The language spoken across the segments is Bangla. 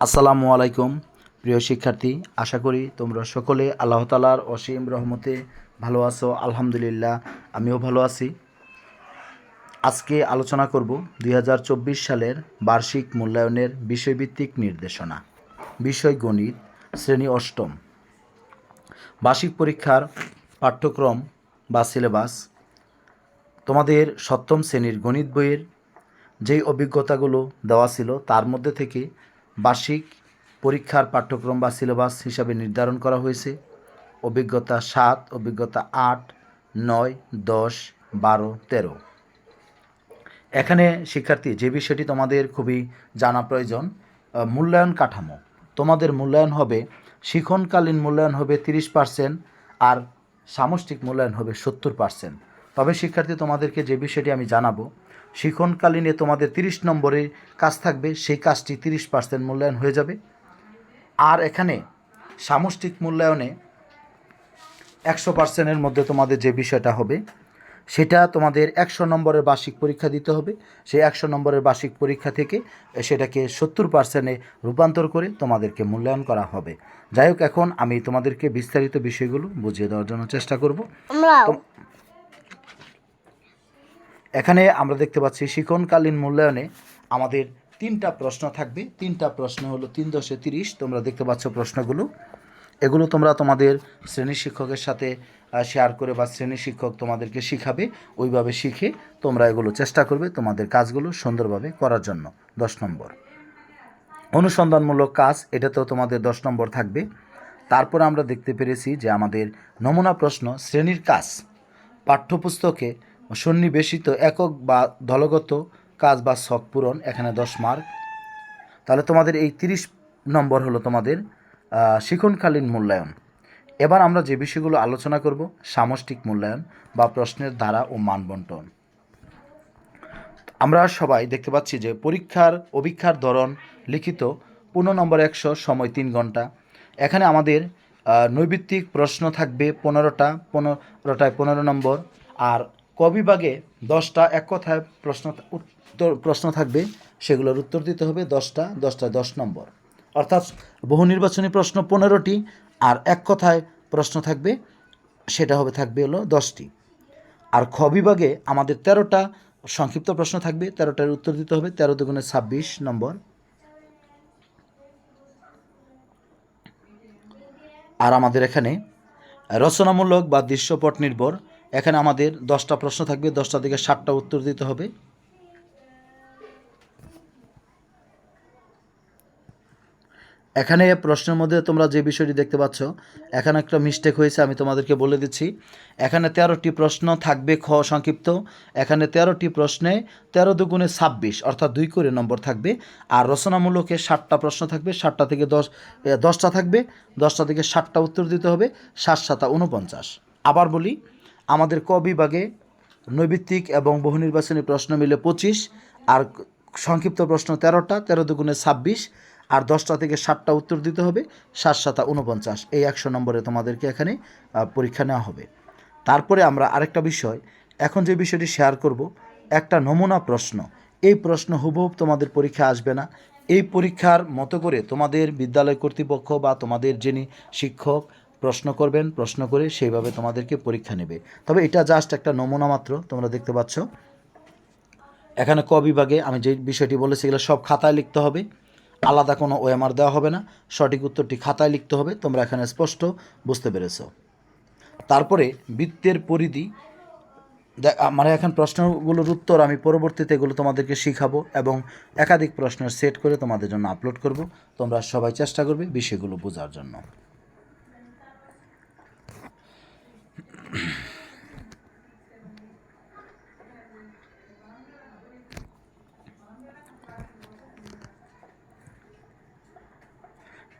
আসসালামু আলাইকুম, প্রিয় শিক্ষার্থী। আশা করি তোমরা সকলে আল্লাহ তালার অসীম রহমতে ভালো আছো, আলহামদুলিল্লাহ, আমিও ভালো আছি। আজকে আলোচনা করব দুই হাজার চব্বিশ সালের বার্ষিক মূল্যায়নের বিষয়ভিত্তিক নির্দেশনা। বিষয় গণিত, শ্রেণি অষ্টম। বার্ষিক পরীক্ষার পাঠ্যক্রম বা সিলেবাস। তোমাদের সপ্তম শ্রেণির গণিত বইয়ের যেই অভিজ্ঞতাগুলো দেওয়া ছিল, তার মধ্যে থেকে বার্ষিক পরীক্ষার পাঠ্যক্রম বা সিলেবাস হিসাবে নির্ধারণ করা হয়েছে। অভিজ্ঞতা সাত, অভিজ্ঞতা আট, নয়, দশ, বারো, তেরো। এখানে, শিক্ষার্থী, যে বিষয়টি তোমাদের খুবই জানা প্রয়োজন মূল্যায়ন কাঠামো। তোমাদের মূল্যায়ন হবে, শিখনকালীন মূল্যায়ন হবে তিরিশ পার্সেন্ট আর সামষ্টিক মূল্যায়ন হবে সত্তর পার্সেন্ট। তবে শিক্ষার্থী তোমাদেরকে যে বিষয়টি আমি জানাব শিক্ষণকালীনে তোমাদের তিরিশ নম্বরে কাজ থাকবে সেই কাজটি তিরিশ পার্সেন্ট মূল্যায়ন হয়ে যাবে। আর এখানে সামষ্টিক মূল্যায়নে একশো পার্সেন্টের মধ্যে তোমাদের যে বিষয়টা হবে সেটা তোমাদের একশো নম্বরের বার্ষিক পরীক্ষা দিতে হবে। সেই একশো নম্বরের বার্ষিক পরীক্ষা থেকে সেটাকে সত্তর পার্সেন্টে রূপান্তর করে তোমাদেরকে মূল্যায়ন করা হবে। যাই হোক এখন আমি তোমাদেরকে বিস্তারিত বিষয়গুলো বুঝিয়ে দেওয়ার জন্য চেষ্টা করব। এখানে আমরা দেখতে পাচ্ছি শিক্ষণকালীন মূল্যায়নে আমাদের তিনটা প্রশ্ন থাকবে। তিনটা প্রশ্ন হলো তিন দশে তিরিশ। তোমরা দেখতে পাচ্ছ প্রশ্নগুলো। এগুলো তোমরা তোমাদের শ্রেণি শিক্ষকের সাথে শেয়ার করে বা শ্রেণি শিক্ষক তোমাদেরকে শিখাবে। ওইভাবে শিখে তোমরা এগুলো চেষ্টা করবে তোমাদের কাজগুলো সুন্দরভাবে করার জন্য। দশ নম্বর। অনুসন্ধানমূলক কাজ এটাতেও তোমাদের দশ নম্বর থাকবে। তারপর আমরা দেখতে পেরেছি যে আমাদের নমুনা প্রশ্ন শ্রেণির কাজ। পাঠ্যপুস্তকে সন্নিবেশিত একক বা দলগত কাজ বা শখ পূরণ, এখানে দশ মার্ক। তাহলে তোমাদের এই তিরিশ নম্বর হলো তোমাদের শিক্ষণকালীন মূল্যায়ন। এবার আমরা যে বিষয়গুলো আলোচনা করব, সামষ্টিক মূল্যায়ন বা প্রশ্নের ধারা ও মান বন্টন। আমরা সবাই দেখতে পাচ্ছি যে পরীক্ষার অভিক্ষার ধরন লিখিত, পনেরো নম্বর একশো, সময় তিন ঘণ্টা। এখানে আমাদের নৈবিত্তিক প্রশ্ন থাকবে পনেরোটা, পনেরোটায় পনেরো নম্বর, আর ক বিভাগে দশটা এক কথায় প্রশ্ন উত্তর, প্রশ্ন থাকবে, সেগুলোর উত্তর দিতে হবে দশটা দশটা দশ নম্বর। অর্থাৎ বহু নির্বাচনী প্রশ্ন পনেরোটি, আর এক কথায় প্রশ্ন থাকবে, সেটা হবে, থাকবে হলো দশটি। আর খ বিভাগে আমাদের তেরোটা সংক্ষিপ্ত প্রশ্ন থাকবে, তেরোটার উত্তর দিতে হবে, তেরো দুগুণে ছাব্বিশ নম্বর। আর আমাদের এখানে রচনামূলক বা দৃশ্যপট নির্ভর এখানে আমাদের দশটা প্রশ্ন থাকবে দশটা থেকে ষাটটা উত্তর দিতে হবে। এখানে প্রশ্নের মধ্যে তোমরা যে বিষয়টি দেখতে পাচ্ছ, এখানে একটা মিস্টেক হয়েছে, আমি তোমাদেরকে বলে দিচ্ছি। এখানে তেরোটি প্রশ্ন থাকবে খ সংক্ষিপ্ত। এখানে তেরোটি প্রশ্নে তেরো দুগুণে ছাব্বিশ, অর্থাৎ দুই করে নম্বর থাকবে। আর রচনামূলকে ষাটটা প্রশ্ন থাকবে ষাটটা থেকে দশ দশটা থাকবে। দশটা থেকে ষাটটা উত্তর দিতে হবে ষাট সাতা উনপঞ্চাশ আবার বলি আমাদের ক বিভাগে নৈবিত্তিক এবং বহু নির্বাচনী প্রশ্ন মিলে পঁচিশ, আর সংক্ষিপ্ত প্রশ্ন তেরোটা, তেরো দুগুণে ছাব্বিশ, আর দশটা থেকে ষাটটা উত্তর দিতে হবে সাত সাতা উনপঞ্চাশ এই একশো নম্বরে তোমাদেরকে এখানে পরীক্ষা নেওয়া হবে। তারপরে আমরা আরেকটা বিষয়, এখন যে বিষয়টি শেয়ার করব, একটা নমুনা প্রশ্ন। এই প্রশ্ন হুবহুব তোমাদের পরীক্ষা আসবে না। এই পরীক্ষার মতো করে তোমাদের বিদ্যালয় কর্তৃপক্ষ বা তোমাদের যিনি শিক্ষক প্রশ্ন করবেন, প্রশ্ন করে সেইভাবে তোমাদেরকে পরীক্ষা নেবে। তবে এটা জাস্ট একটা নমুনা মাত্র, তোমরা দেখতে পাচ্ছ। এখানে ক বিভাগে আমি যে বিষয়টি বলেছি, এগুলো সব খাতায় লিখতে হবে। আলাদা কোনো ওএমআর দেওয়া হবে না, সঠিক উত্তরটি খাতায় লিখতে হবে, তোমরা এখানে স্পষ্ট বুঝতে পেরেছ। তারপরে বৃত্তের পরিধি মানে এখন প্রশ্নগুলোর উত্তর আমি পরবর্তীতে এগুলো তোমাদেরকে শিখাবো এবং একাধিক প্রশ্নের সেট করে তোমাদের জন্য আপলোড করব। তোমরা সবাই চেষ্টা করবে বিষয়গুলো বোঝার জন্য।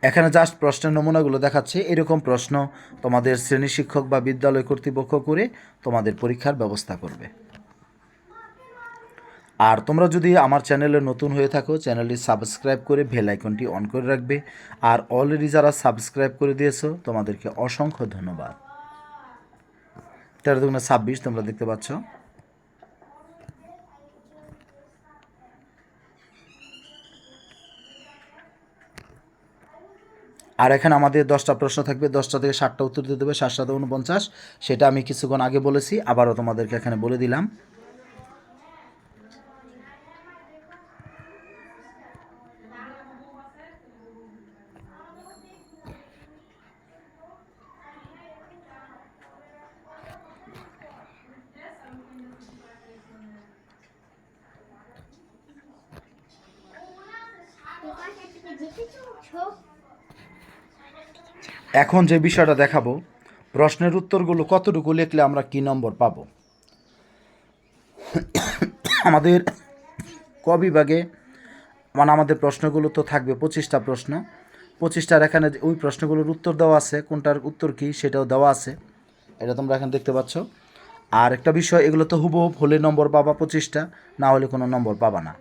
এখানে জাস্ট প্রশ্নের নমুনাগুলো দেখাচ্ছে। এরকম প্রশ্ন তোমাদের শ্রেণি শিক্ষক বা বিদ্যালয় কর্তৃপক্ষ করে তোমাদের পরীক্ষার ব্যবস্থা করবে। আর তোমরা যদি আমার চ্যানেলে নতুন হয়ে থাকো, চ্যানেলটি সাবস্ক্রাইব করে বেল আইকনটি অন করে রাখবে। আর অলরেডি যারা সাবস্ক্রাইব করে দিয়েছ, তোমাদেরকে অসংখ্য ধন্যবাদ। তেরো দুগুণে ছাব্বিশ, তোমরা দেখতে পাচ্ছ। আর এখানে আমাদের দশটা প্রশ্ন থাকবে, দশটা থেকে ষাটটা উত্তর দিতে হবে সাথে উনপঞ্চাশ সেটা আমি কিছুক্ষণ আগে বলেছি, আবারও তোমাদেরকে এখানে বলে দিলাম। এখন যে বিষয়টা দেখাবো, প্রশ্নের উত্তরগুলো কতটুকু লিখলে আমরা কি নম্বর পাবো? আমাদের ক বিভাগে মানে আমাদের প্রশ্নগুলো তো থাকবে পঁচিশটা প্রশ্ন। পঁচিশটার এখানে ওই প্রশ্নগুলোর উত্তর দেওয়া আছে, কোনটার উত্তর কী সেটাও দেওয়া আছে। এটা তোমরা এখন দেখতে পাচ্ছ। আর একটা বিষয়, এগুলো তো হুবহুব হলে নম্বর পাবা পঁচিশটা, না হলে কোনো নম্বর পাবা না।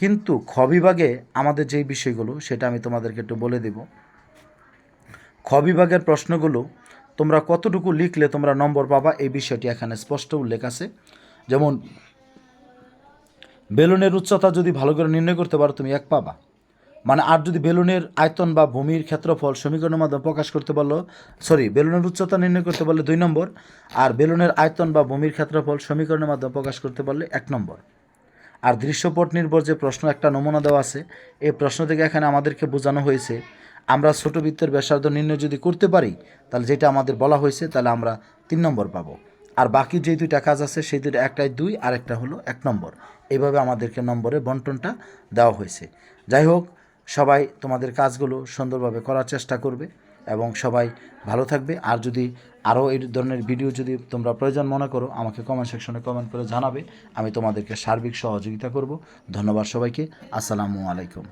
কিন্তু খ বিভাগে আমাদের যেই বিষয়গুলো, সেটা আমি তোমাদেরকে একটু বলে দেবো। খ বিভাগের প্রশ্নগুলো, তোমরা কতটুকু লিখলে তোমরা নম্বর পাবা, এই বিষয়টি এখানে স্পষ্ট উল্লেখ আছে। যেমন, বেলুনের উচ্চতা যদি ভালো করে নির্ণয় করতে পারো, তুমি এক পাবা। মানে আর যদি বেলুনের আয়তন বা ভূমির ক্ষেত্রফল সমীকরণের মাধ্যমে প্রকাশ করতে পারল সরি বেলুনের উচ্চতা নির্ণয় করতে পারলে দুই নম্বর, আর বেলুনের আয়তন বা ভূমির ক্ষেত্রফল সমীকরণের মাধ্যমে প্রকাশ করতে পারলে এক নম্বর। আর দৃশ্যপট নির্ভর যে প্রশ্ন, একটা নমুনা দেওয়া আছে। এই প্রশ্ন থেকে এখানে আমাদেরকে বোঝানো হয়েছে, আমরা ছোট বৃত্তের ব্যাসার্ধ নির্ণয় যদি করতে পারি, তাহলে যেটা আমাদের বলা হয়েছে, তাহলে আমরা তিন নম্বর পাব। আর বাকি যে দুইটা কাজ আছে, সেই দুইটা, একটাই দুই আর একটা হলো এক নম্বর। এইভাবে আমাদেরকে নম্বরে বন্টনটা দেওয়া হয়েছে। যাই হোক সবাই তোমাদের কাজগুলো সুন্দরভাবে করার চেষ্টা করবে এবং সবাই ভালো থাকবে। আর যদি আরও এই ধরনের ভিডিও যদি তোমরা প্রয়োজন মনে করো, আমাকে কমেন্ট সেকশনে কমেন্ট করে জানাবে। আমি তোমাদেরকে সার্বিক সহযোগিতা করব। ধন্যবাদ সবাইকে। আসসালামু আলাইকুম।